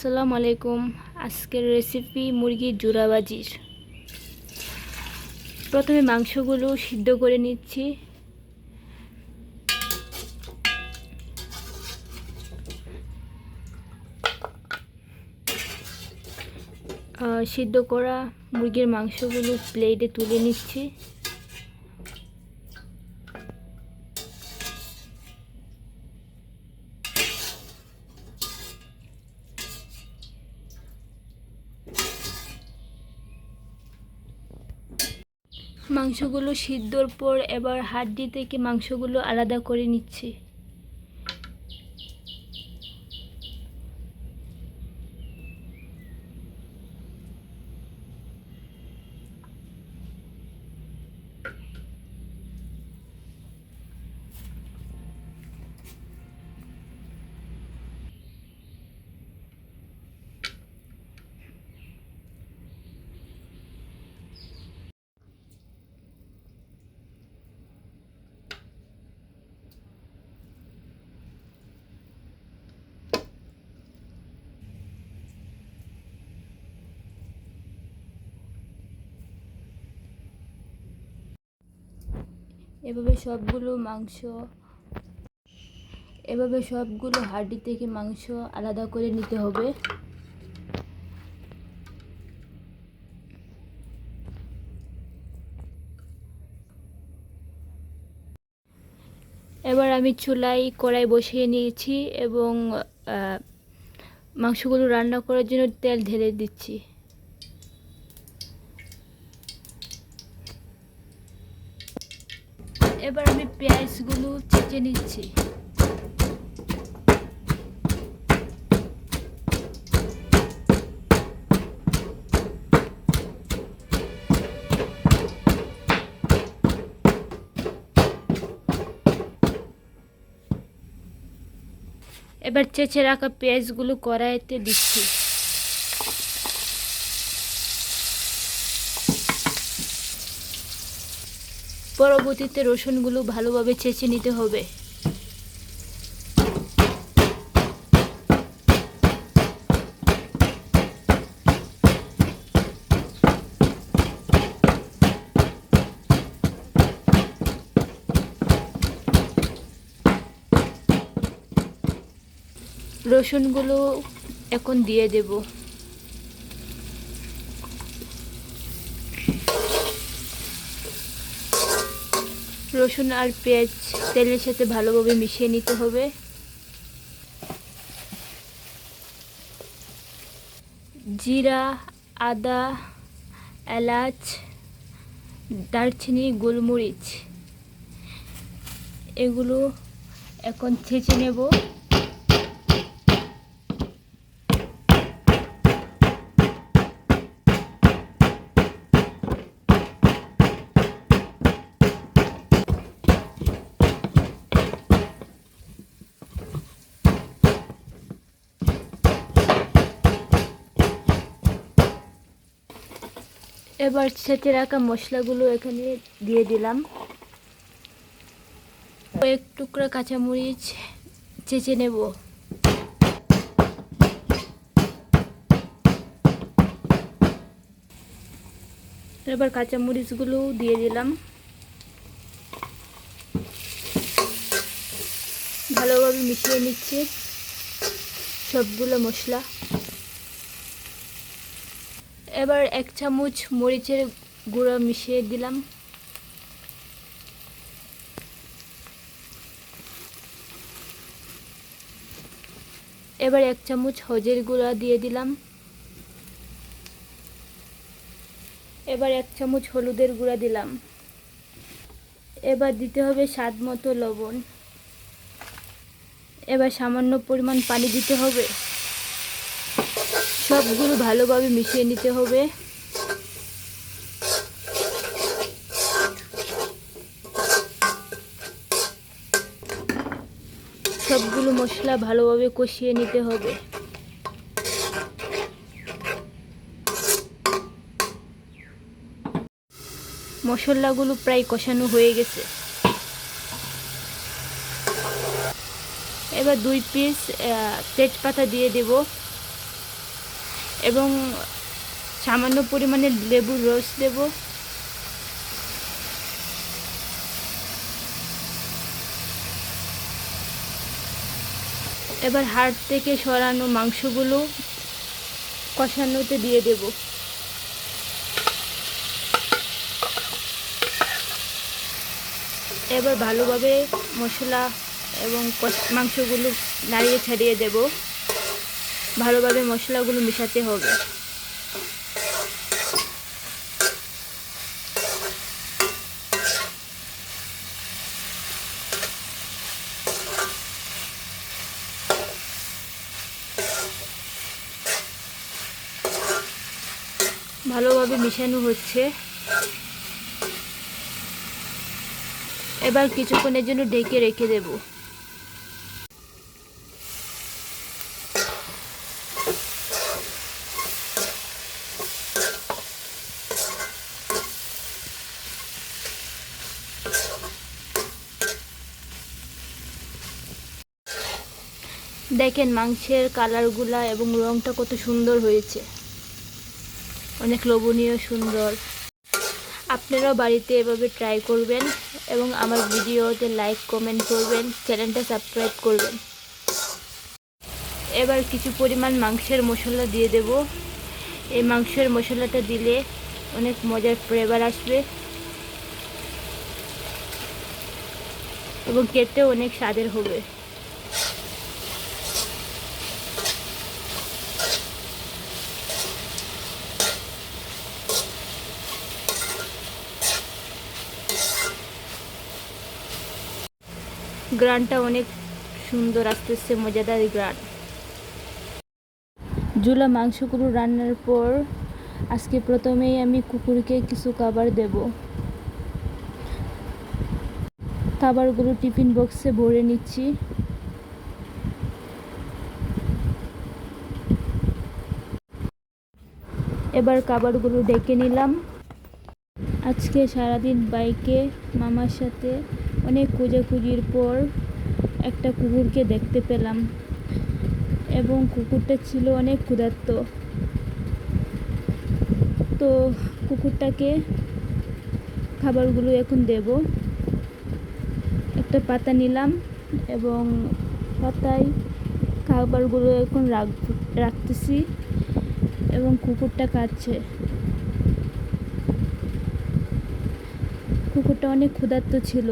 আসসালামু আলাইকুম। আজকের রেসিপি মুরগির জোড়াবাজির। প্রথমে মাংসগুলো সিদ্ধ করে নিচ্ছি। সিদ্ধ করা মুরগির মাংসগুলো প্লেটে তুলে নিচ্ছি। মাংসগুলো সিদ্ধর পর এবার হাড্ডি থেকে মাংসগুলো আলাদা করে নিচ্ছি। এভাবে সবগুলো মাংস, এভাবে সবগুলো হাড্ডি থেকে মাংস আলাদা করে নিতে হবে। এবার আমি চুলায় কড়াই বসিয়ে নিয়েছি এবং মাংসগুলো রান্না করার জন্য তেল ঢেলে দিচ্ছি এবার আমি পেঁয়াজগুলো চেঁচে নিচ্ছি। এবার চেঁচে রাখা পেঁয়াজগুলো কড়াইতে দিচ্ছি। পরবর্তীতে রসুনগুলো ভালোভাবে চেঁচে নিতে হবে। রসুনগুলো এখন দিয়ে দেব। রসুন আর পেঁয়াজ তেলের সাথে ভালোভাবে মিশিয়ে নিতে হবে। জিরা, আদা, এলাচ, দারচিনি, গোলমরিচ, এগুলো এখন ছেঁচে নেব। এবার ছেঁচে রাখা মশলাগুলো এখানে দিয়ে দিলাম। কয়েক টুকরা কাঁচামরিচ চেঁচে নেব। এবার কাঁচামরিচগুলো দিয়ে দিলাম। ভালোভাবে মিশিয়ে নিচ্ছি সবগুলো মশলা। এবার এক চামচ মরিচের গুঁড়ো মিশিয়ে দিলাম। এবার এক চামচ হজের গুঁড়া দিয়ে দিলাম। এবার এক চামচ হলুদের গুঁড়া দিলাম। এবার দিতে হবে স্বাদ মতো লবণ। এবার সামান্য পরিমাণ পানি দিতে হবে। সবগুলো ভালোভাবে মিশিয়ে নিতে হবে। সবগুলো মশলা ভালোভাবে কষিয়ে নিতে হবে। মশলাগুলো প্রায় কষানো হয়ে গেছে। এবার দুই পিস তেজপাতা দিয়ে দেব। এবং সামান্য পরিমাণে লেবুর রস দেব। এবার হাড় থেকে সরানো মাংসগুলো কষানোতে দিয়ে দেব। এবার ভালোভাবে মশলা এবং মাংসগুলো নাড়িয়ে ছাড়িয়ে দেব। ভালোভাবে মশলাগুলো মেশাতে হবে। ভালোভাবে মেশানো হচ্ছে। এবার কিছুক্ষণের জন্য ঢেকে রেখে দেব। দেখেন মাংসের কালারগুলা এবং রংটা কত সুন্দর হয়েছে। অনেক লোভনীয়, সুন্দর। আপনারাও বাড়িতে এভাবে ট্রাই করবেন এবং আমার ভিডিওতে লাইক কমেন্ট করবেন চ্যানেলটা সাবস্ক্রাইব করবেন। এবার কিছু পরিমাণ মাংসের মশলা দিয়ে দেব। এই মাংসের মশলাটা দিলে অনেক মজার ফ্লেভার আসবে। এবং খেতেও অনেক স্বাদের হবে। গ্রানটা অনেক সুন্দর আসতেছে মজাদার গ্রান। জুলা মাংসগুলো রান্নার পর আজকে প্রথমেই আমি কুকুরকে কিছু খাবার দেব। খাবারগুলো টিফিন বক্সে ভরে নিচ্ছি। এবার খাবারগুলো ডেকে নিলাম। আজকে সারাদিন বাইকে, মামার সাথে অনেক খোঁজাখুঁজির পর একটা কুকুরকে দেখতে পেলাম এবং কুকুরটা ছিল অনেক ক্ষুধার্ত। তো কুকুরটাকে খাবারগুলো এখন দেব। একটা পাতা নিলাম এবং পাতায় খাবারগুলো এখন রাখ, রাখতেছি এবং কুকুরটা কাটছে কুকুরটা অনেক ক্ষুধার্ত ছিল।